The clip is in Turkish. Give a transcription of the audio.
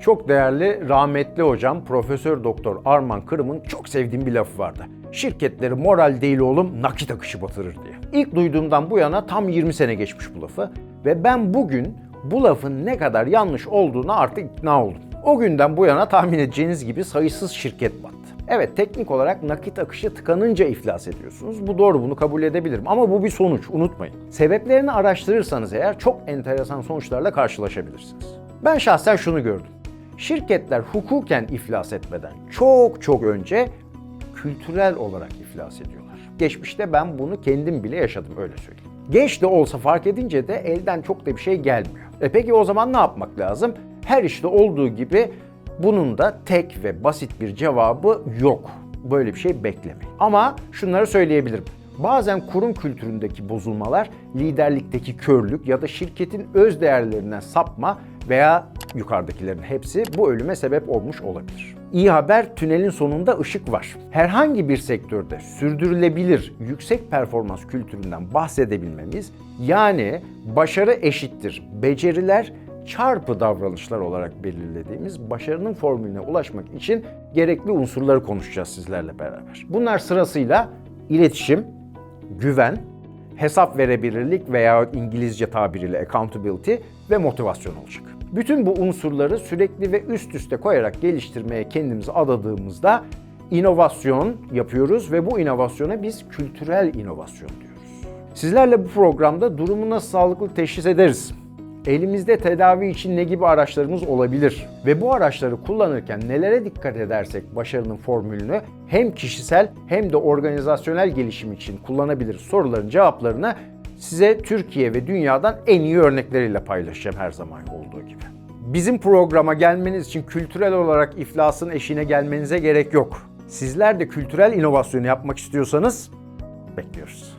Çok değerli rahmetli hocam Profesör Doktor Arman Kırım'ın çok sevdiğim bir lafı vardı. Şirketleri moral değil oğlum nakit akışı batırır diye. İlk duyduğumdan bu yana tam 20 sene geçmiş bu lafı ve ben bugün bu lafın ne kadar yanlış olduğuna artık ikna oldum. O günden bu yana tahmin edeceğiniz gibi sayısız şirket battı. Evet teknik olarak nakit akışı tıkanınca iflas ediyorsunuz. Bu doğru bunu kabul edebilirim ama bu bir sonuç unutmayın. Sebeplerini araştırırsanız eğer çok enteresan sonuçlarla karşılaşabilirsiniz. Ben şahsen şunu gördüm. Şirketler hukuken iflas etmeden çok çok önce kültürel olarak iflas ediyorlar. Geçmişte ben bunu kendim bile yaşadım öyle söyleyeyim. Geç de olsa fark edince de elden çok da bir şey gelmiyor. E peki o zaman ne yapmak lazım? Her işte olduğu gibi bunun da tek ve basit bir cevabı yok. Böyle bir şey beklemeyin. Ama şunları söyleyebilirim. Bazen kurum kültüründeki bozulmalar, liderlikteki körlük ya da şirketin öz değerlerinden sapma veya yukarıdakilerin hepsi bu ölüme sebep olmuş olabilir. İyi haber tünelin sonunda ışık var. Herhangi bir sektörde sürdürülebilir yüksek performans kültüründen bahsedebilmemiz yani başarı eşittir beceriler çarpı davranışlar olarak belirlediğimiz başarının formülüne ulaşmak için gerekli unsurları konuşacağız sizlerle beraber. Bunlar sırasıyla iletişim, güven, hesap verebilirlik veya İngilizce tabiriyle accountability ve motivasyon olacak. Bütün bu unsurları sürekli ve üst üste koyarak geliştirmeye kendimizi adadığımızda inovasyon yapıyoruz ve bu inovasyona biz kültürel inovasyon diyoruz. Sizlerle bu programda durumu nasıl sağlıklı teşhis ederiz? Elimizde tedavi için ne gibi araçlarımız olabilir? Ve bu araçları kullanırken nelere dikkat edersek başarının formülünü hem kişisel hem de organizasyonel gelişim için kullanabiliriz soruların cevaplarını size Türkiye ve dünyadan en iyi örnekleriyle paylaşacağım her zaman olduğu gibi. Bizim programa gelmeniz için kültürel olarak iflasın eşiğine gelmenize gerek yok. Sizler de kültürel inovasyon yapmak istiyorsanız bekliyoruz.